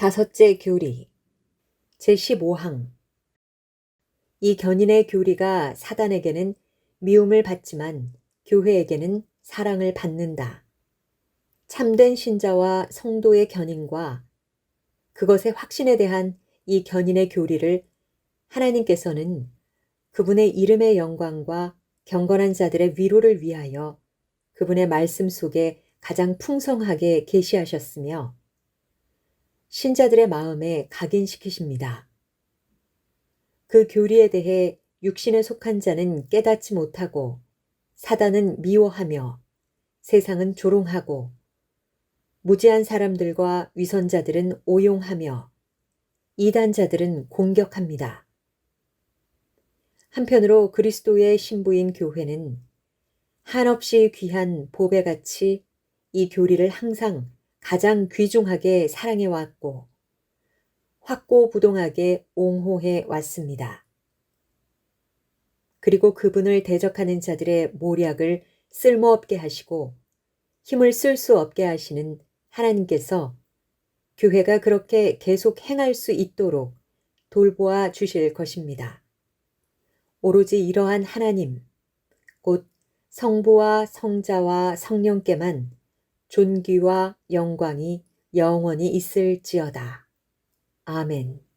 다섯째 교리 제15항 이 견인의 교리가 사단에게는 미움을 받지만 교회에게는 사랑을 받는다. 참된 신자와 성도의 견인과 그것의 확신에 대한 이 견인의 교리를 하나님께서는 그분의 이름의 영광과 경건한 자들의 위로를 위하여 그분의 말씀 속에 가장 풍성하게 계시하셨으며 신자들의 마음에 각인시키십니다. 그 교리에 대해 육신에 속한 자는 깨닫지 못하고 사단은 미워하며 세상은 조롱하고 무지한 사람들과 위선자들은 오용하며 이단자들은 공격합니다. 한편으로 그리스도의 신부인 교회는 한없이 귀한 보배같이 이 교리를 항상 가장 귀중하게 사랑해 왔고 확고부동하게 옹호해 왔습니다. 그리고 그분을 대적하는 자들의 모략을 쓸모없게 하시고 힘을 쓸 수 없게 하시는 하나님께서 교회가 그렇게 계속 행할 수 있도록 돌보아 주실 것입니다. 오로지 이러한 하나님, 곧 성부와 성자와 성령께만 존귀와 영광이 영원히 있을지어다. 아멘.